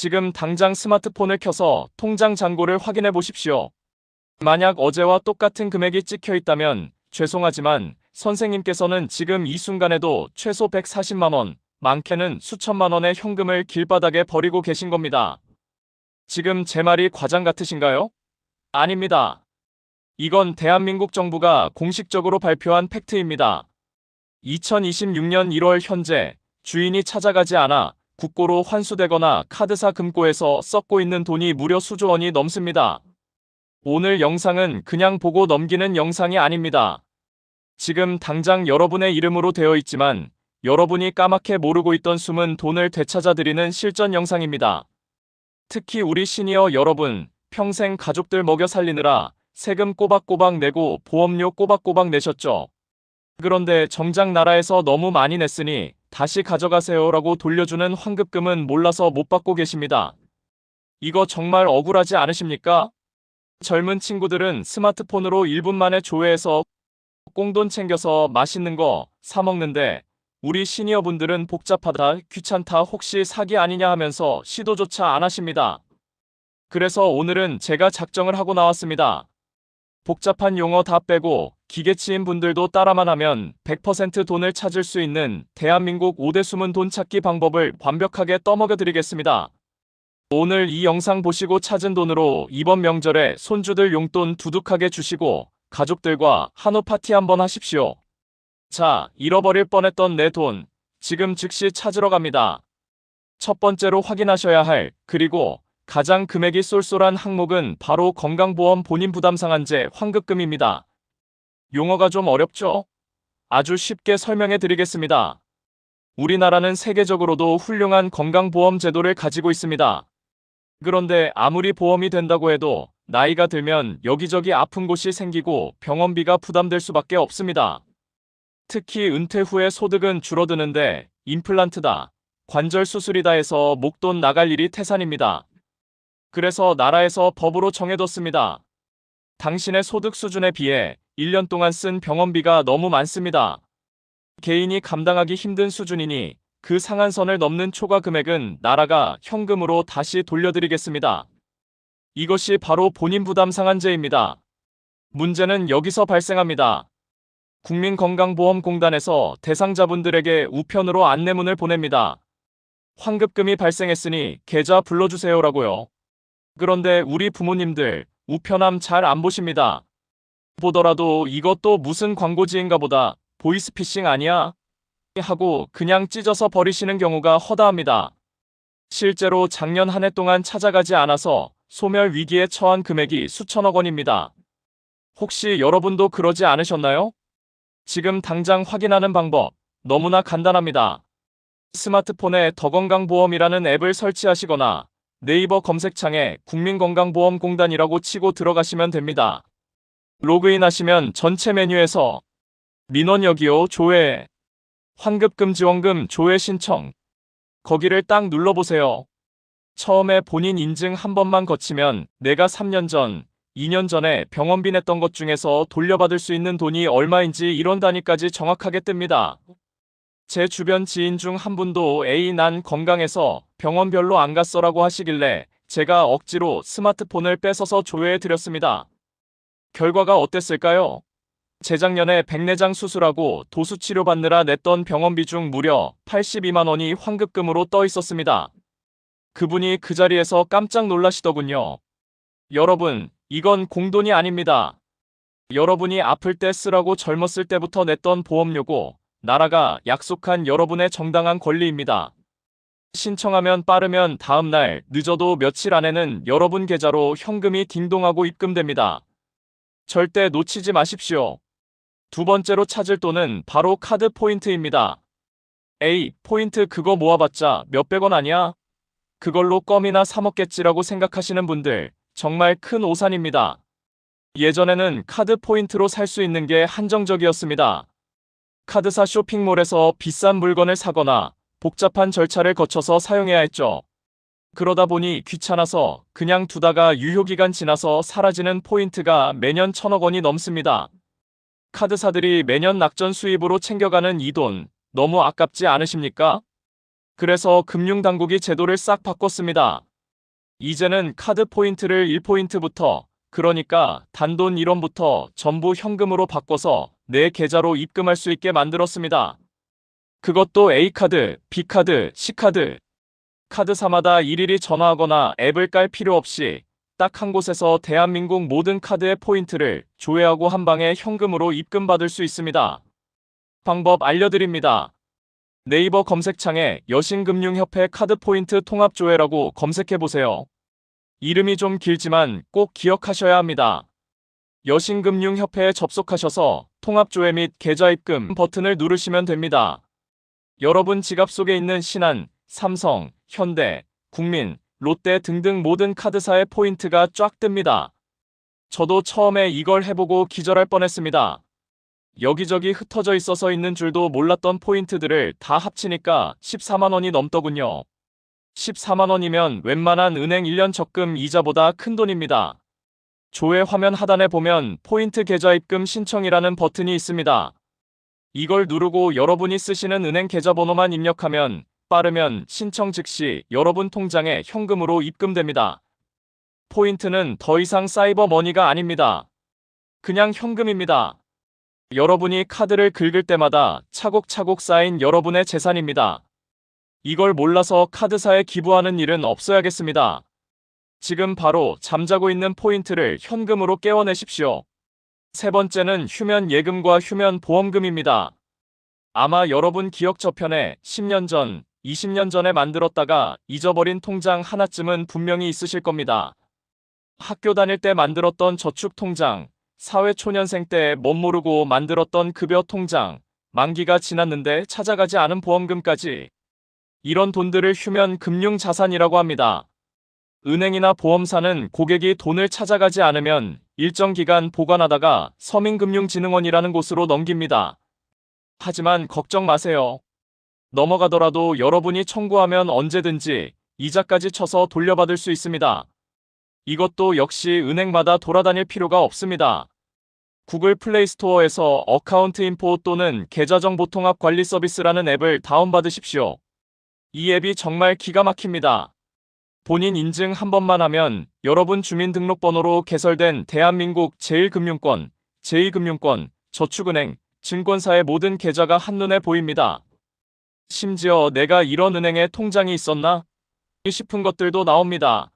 지금 당장 스마트폰을 켜서 통장 잔고를 확인해 보십시오. 만약 어제와 똑같은 금액이 찍혀 있다면 죄송하지만 선생님께서는 지금 이 순간에도 최소 140만원, 많게는 수천만 원의 현금을 길바닥에 버리고 계신 겁니다. 지금 제 말이 과장 같으신가요? 아닙니다. 이건 대한민국 정부가 공식적으로 발표한 팩트입니다. 2026년 1월 현재 주인이 찾아가지 않아 국고로 환수되거나 카드사 금고에서 썩고 있는 돈이 무려 수조 원이 넘습니다. 오늘 영상은 그냥 보고 넘기는 영상이 아닙니다. 지금 당장 여러분의 이름으로 되어 있지만 여러분이 까맣게 모르고 있던 숨은 돈을 되찾아드리는 실전 영상입니다. 특히 우리 시니어 여러분, 평생 가족들 먹여 살리느라 세금 꼬박꼬박 내고 보험료 꼬박꼬박 내셨죠? 그런데 정작 나라에서 너무 많이 냈으니 다시 가져가세요라고 돌려주는 환급금은 몰라서 못 받고 계십니다. 이거 정말 억울하지 않으십니까? 젊은 친구들은 스마트폰으로 1분 만에 조회해서 꽁돈 챙겨서 맛있는 거 사먹는데 우리 시니어분들은 복잡하다, 귀찮다, 혹시 사기 아니냐 하면서 시도조차 안 하십니다. 그래서 오늘은 제가 작정을 하고 나왔습니다. 복잡한 용어 다 빼고 기계치인 분들도 따라만 하면 100% 돈을 찾을 수 있는 대한민국 5대 숨은 돈 찾기 방법을 완벽하게 떠먹여 드리겠습니다. 오늘 이 영상 보시고 찾은 돈으로 이번 명절에 손주들 용돈 두둑하게 주시고 가족들과 한우 파티 한번 하십시오. 자, 잃어버릴 뻔했던 내 돈, 지금 즉시 찾으러 갑니다. 첫 번째로 확인하셔야 할, 그리고 가장 금액이 쏠쏠한 항목은 바로 건강보험 본인 부담 상한제 환급금입니다. 용어가 좀 어렵죠? 아주 쉽게 설명해 드리겠습니다. 우리나라는 세계적으로도 훌륭한 건강보험 제도를 가지고 있습니다. 그런데 아무리 보험이 된다고 해도 나이가 들면 여기저기 아픈 곳이 생기고 병원비가 부담될 수밖에 없습니다. 특히 은퇴 후에 소득은 줄어드는데 임플란트다, 관절 수술이다 해서 목돈 나갈 일이 태산입니다. 그래서 나라에서 법으로 정해뒀습니다. 당신의 소득 수준에 비해 1년 동안 쓴 병원비가 너무 많습니다. 개인이 감당하기 힘든 수준이니 그 상한선을 넘는 초과 금액은 나라가 현금으로 다시 돌려드리겠습니다. 이것이 바로 본인 부담 상한제입니다. 문제는 여기서 발생합니다. 국민건강보험공단에서 대상자분들에게 우편으로 안내문을 보냅니다. 환급금이 발생했으니 계좌 불러주세요라고요. 그런데 우리 부모님들 우편함 잘 안 보십니다. 보더라도 이것도 무슨 광고지인가 보다 보이스피싱 아니야? 하고 그냥 찢어서 버리시는 경우가 허다합니다. 실제로 작년 한 해 동안 찾아가지 않아서 소멸 위기에 처한 금액이 수천억 원입니다. 혹시 여러분도 그러지 않으셨나요? 지금 당장 확인하는 방법 너무나 간단합니다. 스마트폰에 더건강보험이라는 앱을 설치하시거나 네이버 검색창에 국민건강보험공단이라고 치고 들어가시면 됩니다. 로그인하시면 전체 메뉴에서 민원 여기요 조회 환급금 지원금 조회 신청 거기를 딱 눌러보세요. 처음에 본인 인증 한 번만 거치면 내가 3년 전, 2년 전에 병원비 냈던 것 중에서 돌려받을 수 있는 돈이 얼마인지 이런 단위까지 정확하게 뜹니다. 제 주변 지인 중 한 분도 에이 난 건강해서 병원 별로 안 갔어라고 하시길래 제가 억지로 스마트폰을 뺏어서 조회해 드렸습니다. 결과가 어땠을까요? 재작년에 백내장 수술하고 도수 치료 받느라 냈던 병원비 중 무려 82만 원이 환급금으로 떠 있었습니다. 그분이 그 자리에서 깜짝 놀라시더군요. 여러분, 이건 공돈이 아닙니다. 여러분이 아플 때 쓰라고 젊었을 때부터 냈던 보험료고 나라가 약속한 여러분의 정당한 권리입니다. 신청하면 빠르면 다음 날, 늦어도 며칠 안에는 여러분 계좌로 현금이 딩동하고 입금됩니다. 절대 놓치지 마십시오. 두 번째로 찾을 돈은 바로 카드 포인트입니다. 에이, 포인트 그거 모아봤자 몇백 원 아니야? 그걸로 껌이나 사 먹겠지라고 생각하시는 분들, 정말 큰 오산입니다. 예전에는 카드 포인트로 살 수 있는 게 한정적이었습니다. 카드사 쇼핑몰에서 비싼 물건을 사거나 복잡한 절차를 거쳐서 사용해야 했죠. 그러다 보니 귀찮아서 그냥 두다가 유효기간 지나서 사라지는 포인트가 매년 천억 원이 넘습니다. 카드사들이 매년 낙전 수입으로 챙겨가는 이 돈 너무 아깝지 않으십니까? 그래서 금융당국이 제도를 싹 바꿨습니다. 이제는 카드 포인트를 1포인트부터 그러니까 단돈 1원부터 전부 현금으로 바꿔서 내 계좌로 입금할 수 있게 만들었습니다. 그것도 A카드, B카드, C카드. 카드사마다 일일이 전화하거나 앱을 깔 필요 없이 딱 한 곳에서 대한민국 모든 카드의 포인트를 조회하고 한 방에 현금으로 입금받을 수 있습니다. 방법 알려드립니다. 네이버 검색창에 여신금융협회 카드 포인트 통합 조회라고 검색해보세요. 이름이 좀 길지만 꼭 기억하셔야 합니다. 여신금융협회에 접속하셔서 통합조회 및 계좌 입금 버튼을 누르시면 됩니다. 여러분 지갑 속에 있는 신한, 삼성, 현대, 국민, 롯데 등등 모든 카드사의 포인트가 쫙 뜹니다. 저도 처음에 이걸 해보고 기절할 뻔했습니다. 여기저기 흩어져 있어서 있는 줄도 몰랐던 포인트들을 다 합치니까 14만원이 넘더군요. 14만원이면 웬만한 은행 1년 적금 이자보다 큰 돈입니다. 조회 화면 하단에 보면 포인트 계좌 입금 신청이라는 버튼이 있습니다. 이걸 누르고 여러분이 쓰시는 은행 계좌번호만 입력하면 빠르면 신청 즉시 여러분 통장에 현금으로 입금됩니다. 포인트는 더 이상 사이버 머니가 아닙니다. 그냥 현금입니다. 여러분이 카드를 긁을 때마다 차곡차곡 쌓인 여러분의 재산입니다. 이걸 몰라서 카드사에 기부하는 일은 없어야겠습니다. 지금 바로 잠자고 있는 포인트를 현금으로 깨워내십시오. 세 번째는 휴면 예금과 휴면 보험금입니다. 아마 여러분 기억 저편에 10년 전, 20년 전에 만들었다가 잊어버린 통장 하나쯤은 분명히 있으실 겁니다. 학교 다닐 때 만들었던 저축 통장, 사회초년생 때 멋모르고 만들었던 급여 통장, 만기가 지났는데 찾아가지 않은 보험금까지 이런 돈들을 휴면 금융 자산이라고 합니다. 은행이나 보험사는 고객이 돈을 찾아가지 않으면 일정 기간 보관하다가 서민금융진흥원이라는 곳으로 넘깁니다. 하지만 걱정 마세요. 넘어가더라도 여러분이 청구하면 언제든지 이자까지 쳐서 돌려받을 수 있습니다. 이것도 역시 은행마다 돌아다닐 필요가 없습니다. 구글 플레이 스토어에서 어카운트 인포 또는 계좌정보 통합 관리 서비스라는 앱을 다운받으십시오. 이 앱이 정말 기가 막힙니다. 본인 인증 한 번만 하면 여러분 주민등록번호로 개설된 대한민국 제1금융권, 제2금융권, 저축은행, 증권사의 모든 계좌가 한눈에 보입니다. 심지어 내가 이런 은행에 통장이 있었나? 싶은 것들도 나옵니다.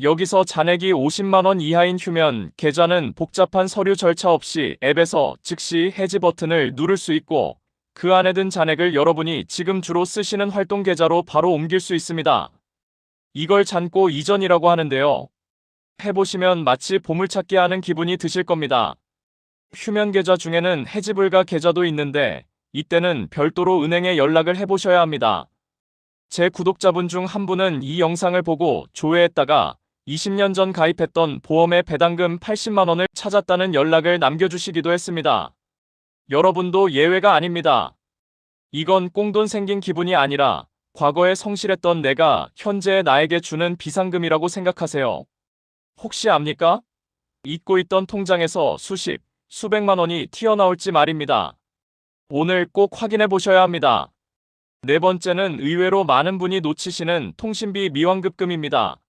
여기서 잔액이 50만원 이하인 휴면 계좌는 복잡한 서류 절차 없이 앱에서 즉시 해지 버튼을 누를 수 있고 그 안에 든 잔액을 여러분이 지금 주로 쓰시는 활동 계좌로 바로 옮길 수 있습니다. 이걸 잔고 이전이라고 하는데요. 해보시면 마치 보물찾기 하는 기분이 드실 겁니다. 휴면 계좌 중에는 해지 불가 계좌도 있는데 이때는 별도로 은행에 연락을 해보셔야 합니다. 제 구독자분 중 한 분은 이 영상을 보고 조회했다가 20년 전 가입했던 보험의 배당금 80만원을 찾았다는 연락을 남겨주시기도 했습니다. 여러분도 예외가 아닙니다. 이건 꽁돈 생긴 기분이 아니라 과거에 성실했던 내가 현재 나에게 주는 비상금이라고 생각하세요. 혹시 압니까? 잊고 있던 통장에서 수십, 수백만 원이 튀어나올지 말입니다. 오늘 꼭 확인해 보셔야 합니다. 네 번째는 의외로 많은 분이 놓치시는 통신비 미환급금입니다.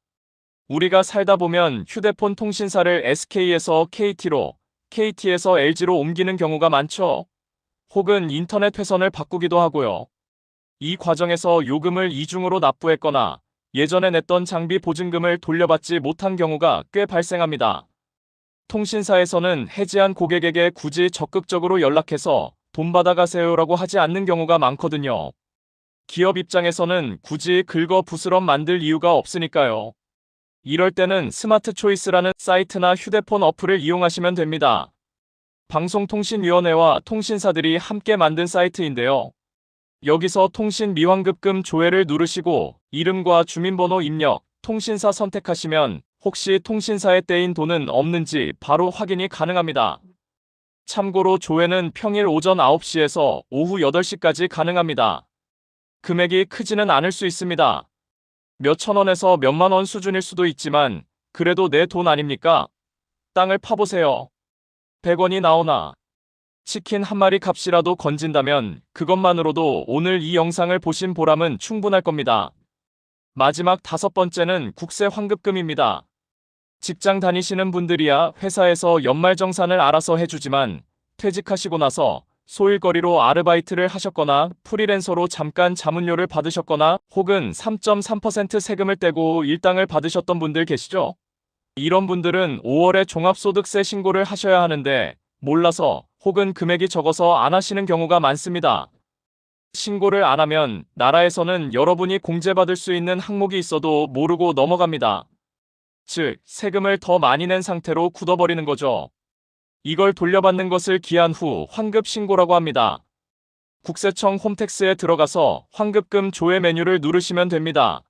우리가 살다 보면 휴대폰 통신사를 SK에서 KT로, KT에서 LG로 옮기는 경우가 많죠. 혹은 인터넷 회선을 바꾸기도 하고요. 이 과정에서 요금을 이중으로 납부했거나 예전에 냈던 장비 보증금을 돌려받지 못한 경우가 꽤 발생합니다. 통신사에서는 해지한 고객에게 굳이 적극적으로 연락해서 돈 받아가세요라고 하지 않는 경우가 많거든요. 기업 입장에서는 굳이 긁어 부스럼 만들 이유가 없으니까요. 이럴 때는 스마트 초이스라는 사이트나 휴대폰 어플을 이용하시면 됩니다. 방송통신위원회와 통신사들이 함께 만든 사이트인데요. 여기서 통신 미환급금 조회를 누르시고 이름과 주민번호 입력, 통신사 선택하시면 혹시 통신사에 떼인 돈은 없는지 바로 확인이 가능합니다. 참고로 조회는 평일 오전 9시에서 오후 8시까지 가능합니다. 금액이 크지는 않을 수 있습니다. 몇천 원에서 몇만 원 수준일 수도 있지만 그래도 내 돈 아닙니까? 땅을 파보세요. 100원이 나오나 치킨 한 마리 값이라도 건진다면 그것만으로도 오늘 이 영상을 보신 보람은 충분할 겁니다. 마지막 다섯 번째는 국세 환급금입니다. 직장 다니시는 분들이야 회사에서 연말정산을 알아서 해주지만 퇴직하시고 나서 소일거리로 아르바이트를 하셨거나 프리랜서로 잠깐 자문료를 받으셨거나 혹은 3.3% 세금을 떼고 일당을 받으셨던 분들 계시죠? 이런 분들은 5월에 종합소득세 신고를 하셔야 하는데 몰라서 혹은 금액이 적어서 안 하시는 경우가 많습니다. 신고를 안 하면 나라에서는 여러분이 공제받을 수 있는 항목이 있어도 모르고 넘어갑니다. 즉, 세금을 더 많이 낸 상태로 굳어버리는 거죠. 이걸 돌려받는 것을 기한 후 환급 신고라고 합니다. 국세청 홈택스에 들어가서 환급금 조회 메뉴를 누르시면 됩니다.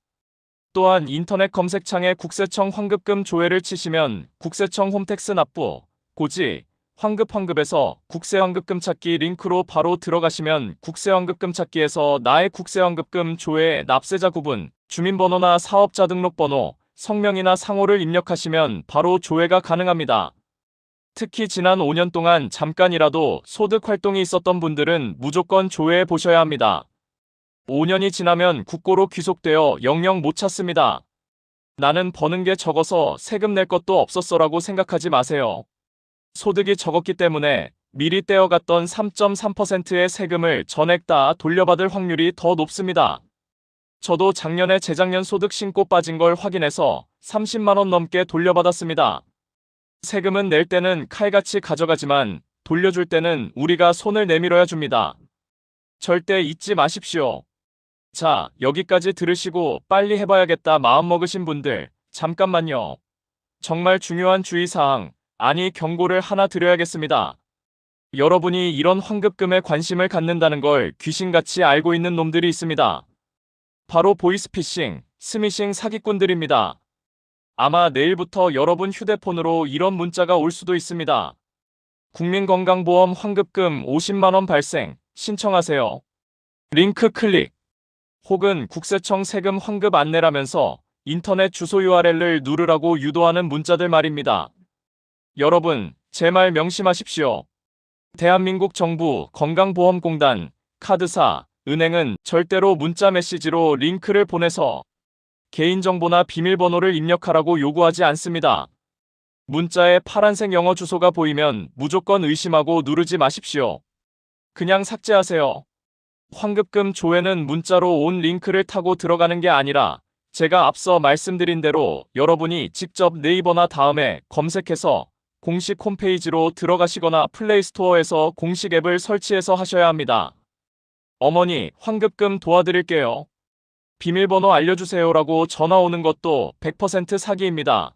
또한 인터넷 검색창에 국세청 환급금 조회를 치시면 국세청 홈택스 납부, 고지, 환급 환급에서 국세환급금 찾기 링크로 바로 들어가시면 국세환급금 찾기에서 나의 국세환급금 조회 납세자 구분, 주민번호나 사업자 등록번호, 성명이나 상호를 입력하시면 바로 조회가 가능합니다. 특히 지난 5년 동안 잠깐이라도 소득 활동이 있었던 분들은 무조건 조회해 보셔야 합니다. 5년이 지나면 국고로 귀속되어 영영 못 찾습니다. 나는 버는 게 적어서 세금 낼 것도 없었어라고 생각하지 마세요. 소득이 적었기 때문에 미리 떼어갔던 3.3%의 세금을 전액 다 돌려받을 확률이 더 높습니다. 저도 작년에 재작년 소득 신고 빠진 걸 확인해서 30만원 넘게 돌려받았습니다. 세금은 낼 때는 칼같이 가져가지만 돌려줄 때는 우리가 손을 내밀어야 줍니다. 절대 잊지 마십시오. 자, 여기까지 들으시고 빨리 해봐야겠다 마음먹으신 분들, 잠깐만요. 정말 중요한 주의사항, 아니 경고를 하나 드려야겠습니다. 여러분이 이런 환급금에 관심을 갖는다는 걸 귀신같이 알고 있는 놈들이 있습니다. 바로 보이스피싱, 스미싱 사기꾼들입니다. 아마 내일부터 여러분 휴대폰으로 이런 문자가 올 수도 있습니다. 국민건강보험 환급금 50만원 발생, 신청하세요. 링크 클릭. 혹은 국세청 세금 환급 안내라면서 인터넷 주소 URL을 누르라고 유도하는 문자들 말입니다. 여러분, 제 말 명심하십시오. 대한민국 정부 건강보험공단, 카드사, 은행은 절대로 문자 메시지로 링크를 보내서 개인정보나 비밀번호를 입력하라고 요구하지 않습니다. 문자에 파란색 영어 주소가 보이면 무조건 의심하고 누르지 마십시오. 그냥 삭제하세요. 환급금 조회는 문자로 온 링크를 타고 들어가는 게 아니라 제가 앞서 말씀드린 대로 여러분이 직접 네이버나 다음에 검색해서 공식 홈페이지로 들어가시거나 플레이스토어에서 공식 앱을 설치해서 하셔야 합니다. 어머니, 환급금 도와드릴게요. 비밀번호 알려주세요라고 전화 오는 것도 100% 사기입니다.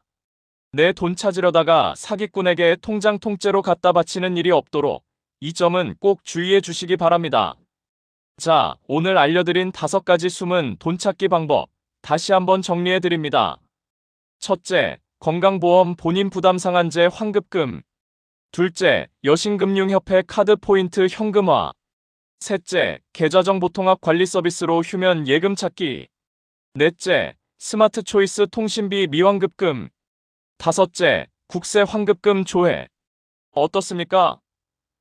내 돈 찾으려다가 사기꾼에게 통장 통째로 갖다 바치는 일이 없도록 이 점은 꼭 주의해 주시기 바랍니다. 자, 오늘 알려드린 다섯 가지 숨은 돈 찾기 방법 다시 한번 정리해 드립니다. 첫째, 건강보험 본인 부담 상한제 환급금. 둘째, 여신금융협회 카드 포인트 현금화. 셋째, 계좌정보통합 관리 서비스로 휴면 예금 찾기. 넷째, 스마트 초이스 통신비 미환급금. 다섯째, 국세 환급금 조회. 어떻습니까?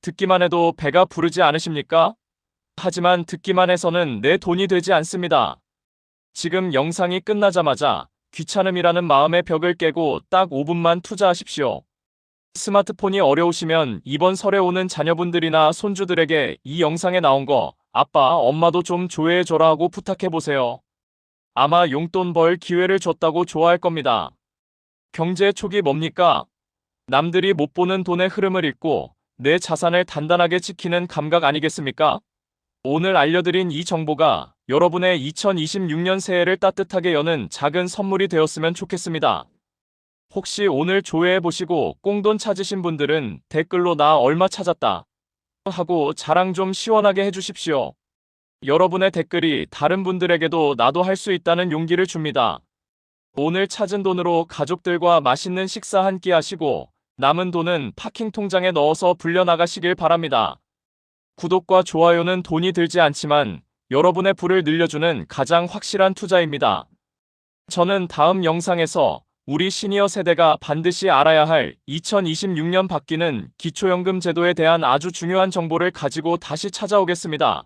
듣기만 해도 배가 부르지 않으십니까? 하지만 듣기만 해서는 내 돈이 되지 않습니다. 지금 영상이 끝나자마자 귀찮음이라는 마음의 벽을 깨고 딱 5분만 투자하십시오. 스마트폰이 어려우시면 이번 설에 오는 자녀분들이나 손주들에게 이 영상에 나온 거 아빠, 엄마도 좀 조회해줘라 하고 부탁해보세요. 아마 용돈 벌 기회를 줬다고 좋아할 겁니다. 경제의 촉이 뭡니까? 남들이 못 보는 돈의 흐름을 읽고 내 자산을 단단하게 지키는 감각 아니겠습니까? 오늘 알려드린 이 정보가 여러분의 2026년 새해를 따뜻하게 여는 작은 선물이 되었으면 좋겠습니다. 혹시 오늘 조회해보시고 꽁돈 찾으신 분들은 댓글로 나 얼마 찾았다 하고 자랑 좀 시원하게 해주십시오. 여러분의 댓글이 다른 분들에게도 나도 할 수 있다는 용기를 줍니다. 오늘 찾은 돈으로 가족들과 맛있는 식사 한 끼 하시고 남은 돈은 파킹 통장에 넣어서 불려나가시길 바랍니다. 구독과 좋아요는 돈이 들지 않지만 여러분의 부를 늘려주는 가장 확실한 투자입니다. 저는 다음 영상에서 우리 시니어 세대가 반드시 알아야 할 2026년 바뀌는 기초연금 제도에 대한 아주 중요한 정보를 가지고 다시 찾아오겠습니다.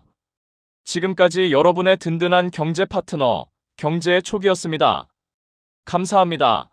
지금까지 여러분의 든든한 경제 파트너 경제의 촉이었습니다. 감사합니다.